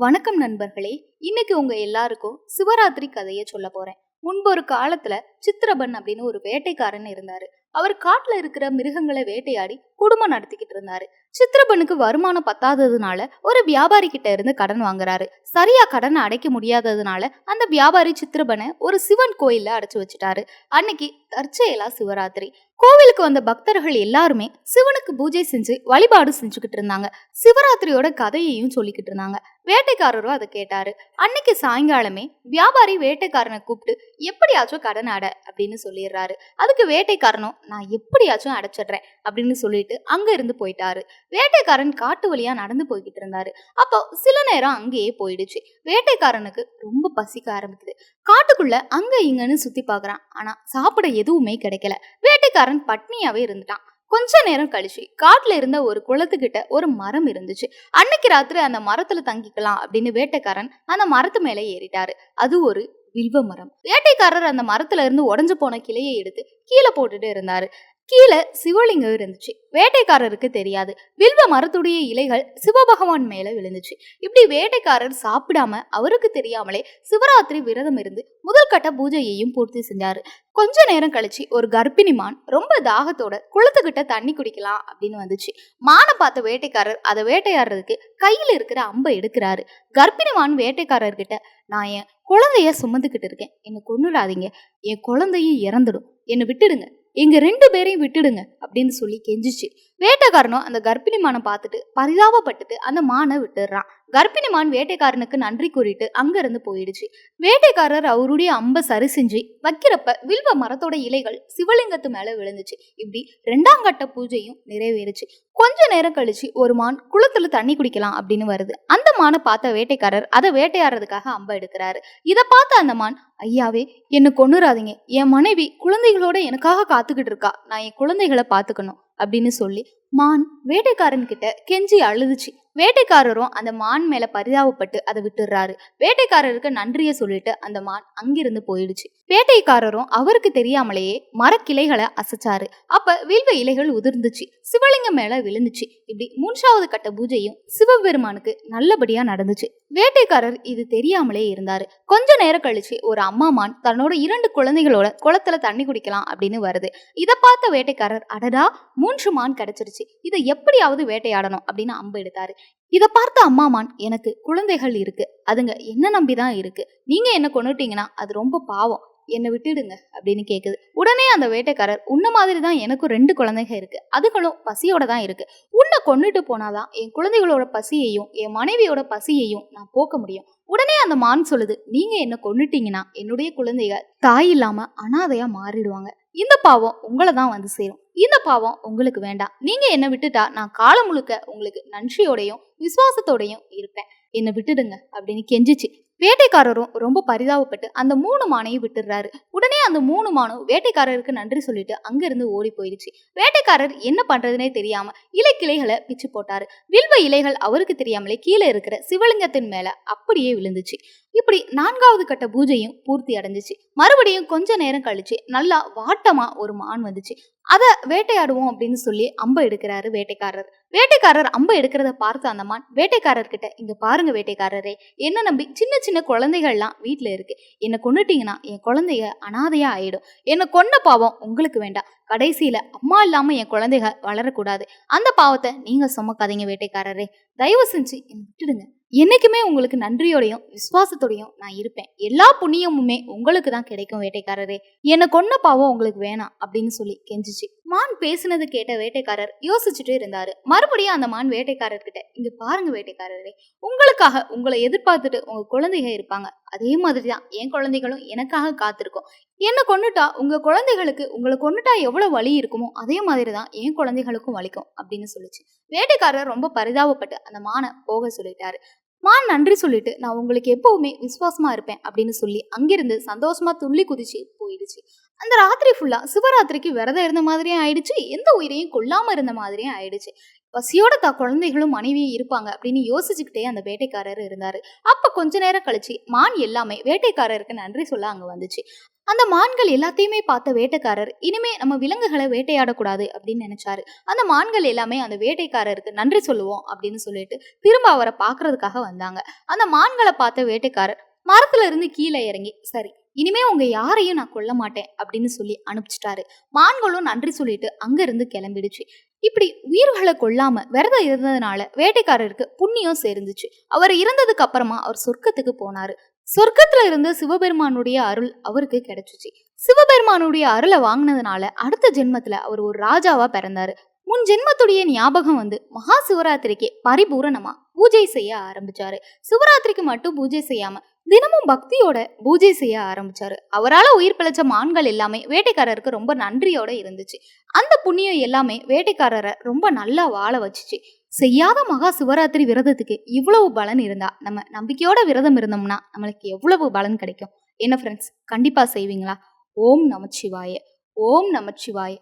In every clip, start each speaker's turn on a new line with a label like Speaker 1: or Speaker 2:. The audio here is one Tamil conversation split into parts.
Speaker 1: வணக்கம் நண்பர்களே இன்னைக்கு உங்க எல்லாருக்கும் சிவராத்திரி கதையை சொல்ல போறேன். முன்பு ஒரு காலத்துல சித்திரபன் அப்படின்னு ஒரு வேட்டைக்காரன் இருந்தாரு. அவர் காட்டுல இருக்கிற மிருகங்களை வேட்டையாடி குடும்பம் நடத்திக்கிட்டு இருந்தாரு. சித்திரபனுக்கு வருமானம் பத்தாததுனால ஒரு வியாபாரி கிட்ட இருந்து கடன் வாங்குறாரு. சரியா கடனை அடைக்க முடியாததுனால அந்த வியாபாரி சித்திரபனை ஒரு சிவன் கோயில்ல அடைச்சு வச்சுட்டாரு. அன்னைக்கு தற்செயலா சிவராத்திரி. கோவிலுக்கு வந்த பக்தர்கள் எல்லாருமே சிவனுக்கு பூஜை செஞ்சு வழிபாடு செஞ்சுக்கிட்டு இருந்தாங்க. சிவராத்திரியோட கதையையும் சொல்லிக்கிட்டு இருந்தாங்க. வேட்டைக்காரரும் அதை கேட்டாரு. அன்னைக்கு சாயங்காலமே வியாபாரி வேட்டைக்காரனை கூப்பிட்டு எப்படியாச்சும் கடன் அடை அப்படின்னு சொல்லிடுறாரு. அதுக்கு வேட்டைக்காரனும் நான் எப்படியாச்சும் அடைச்சிடுறேன் அப்படின்னு சொல்லிட்டு அங்க இருந்து போயிட்டாரு. வேட்டைக்காரன் காட்டு வழியா நடந்து போய்கிட்டு இருந்தாரு. அப்போ சில நேரம் அங்கேயே போயிடுச்சு. வேட்டைக்காரனுக்கு ரொம்ப பசிக்க ஆரம்பிக்குது. காட்டுக்குள்ள அங்க இங்கன்னு சுத்தி பாக்குறான் ஆனா சாப்பிட எதுவுமே கிடைக்கல. வேட்டைக்காரன் பட்னியாவே இருந்துட்டான். கொஞ்ச நேரம் கழிச்சு காட்டுல இருந்த ஒரு குளத்துக்கிட்ட ஒரு மரம் இருந்துச்சு. அன்னைக்கு ராத்திரி அந்த மரத்துல தங்கிக்கலாம் அப்படின்னு வேட்டைக்காரன் அந்த மரத்து மேலே ஏறிட்டாரு. அது ஒரு வில்வ மரம். வேட்டைக்காரர் அந்த மரத்துல இருந்து உடஞ்சு போன கிளையை எடுத்து கீழே போட்டுட்டு இருந்தாரு. கீழே சிவலிங்கம் இருந்துச்சு. வேட்டைக்காரருக்கு தெரியாது. வில்வ மரத்துடைய இலைகள் சிவபகவான் மேல விழுந்துச்சு. இப்படி வேட்டைக்காரர் சாப்பிடாம அவருக்கு தெரியாமலே சிவராத்திரி விரதம் இருந்து முதல் கட்ட பூஜையையும் பூர்த்தி செஞ்சாரு. கொஞ்ச நேரம் கழிச்சு ஒரு கர்ப்பிணி மான் ரொம்ப தாகத்தோட குளத்துக்கிட்ட தண்ணி குடிக்கலாம் அப்படின்னு வந்துச்சு. மானை பார்த்த வேட்டைக்காரர் அதை வேட்டையாடுறதுக்கு கையில் இருக்கிற அம்பை எடுக்கிறாரு. கர்ப்பிணி மான் வேட்டைக்காரர்கிட்ட நான் என் குழந்தைய சுமந்துக்கிட்டு இருக்கேன். என்னை கொண்டுடாதீங்க என் குழந்தையும் இறந்துடும். என்னை விட்டுடுங்க. இங்க ரெண்டு பேரையும் விட்டுடுங்க அப்படின்னு சொல்லி கெஞ்சிச்சு. வேட்டைக்காரனும் அந்த கர்ப்பிணி மானை பார்த்துட்டு பரிதாபப்பட்டுட்டு அந்த மானை விட்டுடுறான். கர்ப்பிணி மான் வேட்டைக்காரனுக்கு நன்றி கூறிட்டு அங்கிருந்து போயிடுச்சு. வேட்டைக்காரர் அவருடைய அம்பை சரி செஞ்சு வைக்கிறப்ப வில்வ மரத்தோட இலைகள் சிவலிங்கத்து மேல விழுந்துச்சு. இப்படி ரெண்டாம் கட்ட பூஜையும் நிறைவேறுச்சு. கொஞ்ச நேரம் கழிச்சு ஒரு மான் குளத்துல தண்ணி குடிக்கலாம் அப்படின்னு வருது. அந்த மானை பார்த்த வேட்டைக்காரர் அதை வேட்டையாடுறதுக்காக அம்பை எடுக்கிறாரு. இதை பார்த்த அந்த மான் ஐயாவே என்னை கொண்டுறாதீங்க என் மனைவி குழந்தைகளோட எனக்காக காத்துக்கிட்டு இருக்கா. நான் என் குழந்தைகளை பார்த்துக்கணும். அப்படின்னு சொல்லி மான் வேட்டைக்காரன் கிட்ட கெஞ்சி அழுதுச்சு. வேட்டைக்காரரும் அந்த மான் மேல பரிதாபப்பட்டு அதை விட்டுடுறாரு. வேட்டைக்காரருக்கு நன்றியை சொல்லிட்டு அந்த மான் அங்கிருந்து போயிடுச்சு. வேட்டைக்காரரும் அவருக்கு தெரியாமலேயே மரக்கிளைகளை அசைச்சாரு. அப்ப வில்வ இலைகள் உதிர்ந்துச்சு. சிவலிங்கம் மேல விழுந்துச்சு. இப்படி மூன்றாவது கட்ட பூஜையும் சிவபெருமானுக்கு நல்லபடியா நடந்துச்சு. வேட்டைக்காரர் இது தெரியாமலே இருந்தார். கொஞ்ச நேரம் கழிச்சு ஒரு அம்மாமான் தன்னோட இரண்டு குழந்தைகளோட குளத்துல தண்ணி குடிக்கலாம் அப்படின்னு வருது. இதை பார்த்த வேட்டைக்காரர் அடடா மூன்று மான் கிடைச்சிருச்சு. இதை எப்படியாவது வேட்டையாடணும் அப்படின்னு அம்பு எடுத்தாரு. இதை பார்த்த அம்மாமான் எனக்கு குழந்தைகள் இருக்கு. அதுங்க என்ன நம்பிதான் இருக்கு? நீங்க என்ன கொண்டுட்டீங்கன்னா அது ரொம்ப பாவம். என்னை விட்டுடுங்க அப்படின்னு கேட்குது உடனே அந்த வேட்டைக்காரர் உன்ன மாதிரி தான் எனக்கும் ரெண்டு குழந்தைங்க இருக்குது அதுகளும் பசியோட தான் இருக்குது உன்னை கொண்டுட்டு போனாதான் என் குழந்தைகளோட பசியையும் என் மனைவியோட பசியையும் நான் போக்க முடியும். உடனே அந்த மான் சொல்லுது நீங்க என்ன கொண்டுட்டீங்கன்னா என்னுடைய குழந்தைய தாய் இல்லாம அனாதையா மாறிடுவாங்க. இந்த பாவம் உங்களை தான் வந்து சேரும். இந்த பாவம் உங்களுக்கு வேண்டாம். நீங்க என்ன விட்டுட்டா நான் காலம் முழுக்க உங்களுக்கு நன்றியோடையும் விசுவாசத்தோடையும் இருப்பேன். என்னை விட்டுடுங்க அப்படின்னு கெஞ்சிச்சு. வேட்டைக்காரரும் ரொம்ப பரிதாபப்பட்டு அந்த மூணு மானையும் விட்டுடுறாரு. உடனே அந்த மூணு மானும் வேட்டைக்காரருக்கு நன்றி சொல்லிட்டு அங்கிருந்து ஓடி போயிடுச்சு. வேட்டைக்காரர் என்ன பண்றதுனே தெரியாம இலை கிளைகளை பிச்சு போட்டாரு. வில்வ இலைகள் அவருக்கு தெரியாமலே கீழே இருக்கிற சிவலிங்கத்தின் மேல அப்படியே விழுந்துச்சு. இப்படி நான்காவது கட்ட பூஜையும் பூர்த்தி அடைஞ்சிச்சு. மறுபடியும் கொஞ்ச நேரம் கழிச்சு நல்லா வாட்டமா ஒரு மான் வந்துச்சு. அதை வேட்டையாடுவோம் அப்படின்னு சொல்லி அம்பை எடுக்கிறாரு வேட்டைக்காரர். வேட்டைக்காரர் அம்பை எடுக்கிறத பார்த்து அந்த மான் வேட்டைக்காரர்கிட்ட இங்க பாருங்க வேட்டைக்காரரே என்ன நம்பி சின்ன சின்ன குழந்தைகள்லாம் வீட்டில் இருக்கு. என்னை கொண்டுட்டீங்கன்னா என் குழந்தைய அனாதையா ஆயிடும். என்னை கொன்ன பாவம் உங்களுக்கு வேண்டாம். கடைசியில அம்மா இல்லாம என் குழந்தைகள் வளரக்கூடாது. அந்த பாவத்தை நீங்க சுமக்காதீங்க வேட்டைக்காரரே. தயவு செஞ்சு என்னை விட்டுடுங்க. என்னைக்குமே உங்களுக்கு நன்றியோடையும் விசுவாசத்தோடையும் நான் இருப்பேன். எல்லா புண்ணியமுமே உங்களுக்கு தான் கிடைக்கும் வேட்டைக்காரரே. என்னை கொன்ன பாவம் உங்களுக்கு வேணாம் அப்படின்னு சொல்லி கெஞ்சிச்சு. மான் பேசினது கேட்ட வேட்டைக்காரர் யோசிச்சுட்டு இருந்தாரு. மறுபடியும் அந்த மான் வேட்டைக்காரர்கிட்ட இங்க பாருங்க வேட்டைக்காரரே உங்களுக்காக உங்களை எதிர்பார்த்துட்டு உங்க குழந்தைங்க இருப்பாங்க. அதே மாதிரி தான் என் குழந்தைகளும் எனக்காக காத்திருக்கும். என்னை கொண்டுட்டா உங்க குழந்தைகளுக்கு உங்களை கொண்டுட்டா எவ்வளவு வலி இருக்குமோ அதே மாதிரி தான் என் குழந்தைகளுக்கும் வலிக்கும் அப்படின்னு சொல்லிச்சு. வேட்டைக்காரர் ரொம்ப பரிதாபப்பட்டு அந்த மானை போக சொல்லிட்டாரு. மான் நன்றி சொல்லிட்டு நான் உங்களுக்கு எப்பவுமே விசுவாசமா இருப்பேன் அப்படின்னு சொல்லி அங்கிருந்து சந்தோஷமா துள்ளி குதிச்சு போயிடுச்சு. அந்த ராத்திரி ஃபுல்லா சிவராத்திரிக்கு விரதம் இருந்த மாதிரியும் ஆயிடுச்சு. எந்த உயிரையும் கொல்லாம இருந்த மாதிரியும் ஆயிடுச்சு. பசியோட தா குழந்தைகளும் மனைவியும் இருப்பாங்க அப்படின்னு யோசிச்சுக்கிட்டே அந்த வேட்டைக்காரர் இருந்தாரு. அப்ப கொஞ்ச நேரம் கழிச்சு மான் எல்லாமே வேட்டைக்காரருக்கு நன்றி சொல்ல அங்க வந்துச்சு. அந்த மான்கள் எல்லாத்தையுமே பார்த்த வேட்டைக்காரர் இனிமே நம்ம விலங்குகளை வேட்டையாடக்கூடாது அப்படின்னு நினைச்சாரு. அந்த மான்கள் எல்லாமே அந்த வேட்டைக்காரருக்கு நன்றி சொல்லுவோம் அப்படின்னு சொல்லிட்டு திரும்ப அவரை பார்க்கறதுக்காக வந்தாங்க. அந்த மான்களை பார்த்த வேட்டைக்காரர் மரத்துல இருந்து கீழே இறங்கி சரி இனிமே உங்க யாரையும் நான் கொல்ல மாட்டேன் அப்படின்னு சொல்லி அனுப்பிச்சிட்டாரு. மான்களும் நன்றி சொல்லிட்டு அங்க இருந்து கிளம்பிடுச்சு. இப்படி உயிர்களை கொல்லாம விரதம் இருந்ததுனால வேட்டைக்காரருக்கு புண்ணியம் சேர்ந்துச்சு. அவர் இறந்ததுக்கு அப்புறமா அவர் சொர்க்கத்துக்கு போனாரு. சொர்க்கத்துல இருந்து சிவபெருமானுடைய அருள் அவருக்கு கிடைச்சிச்சு. சிவபெருமானுடைய அருளை வாங்கினதுனால அடுத்த ஜென்மத்துல அவர் ஒரு ராஜாவா பிறந்தாரு. முன் ஜென்மத்துடைய ஞாபகம் வந்து மகா சிவராத்திரிக்கு பரிபூரணமா பூஜை செய்ய ஆரம்பிச்சாரு. சிவராத்திரிக்கு மட்டும் பூஜை செய்யாம தினமும் பக்தியோட பூஜை செய்ய ஆரம்பிச்சாரு. அவரால உயிர் பிழைச்ச மான்கள் எல்லாமே வேட்டைக்காரருக்கு ரொம்ப நன்றியோட இருந்துச்சு. அந்த புண்ணியம் எல்லாமே வேட்டைக்காரரை ரொம்ப நல்லா வாழ வச்சுச்சு. செய்யாத மகா சிவராத்திரி விரதத்துக்கு இவ்வளவு பலன் இருந்தா நம்ம நம்பிக்கையோட விரதம் இருந்தோம்னா நம்மளுக்கு எவ்வளவு பலன் கிடைக்கும்? என்ன ஃப்ரெண்ட்ஸ் கண்டிப்பா செய்வீங்களா? ஓம் நமச்சிவாய. ஓம் நமச்சிவாய.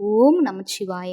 Speaker 1: ஓம் நமச்சிவாய.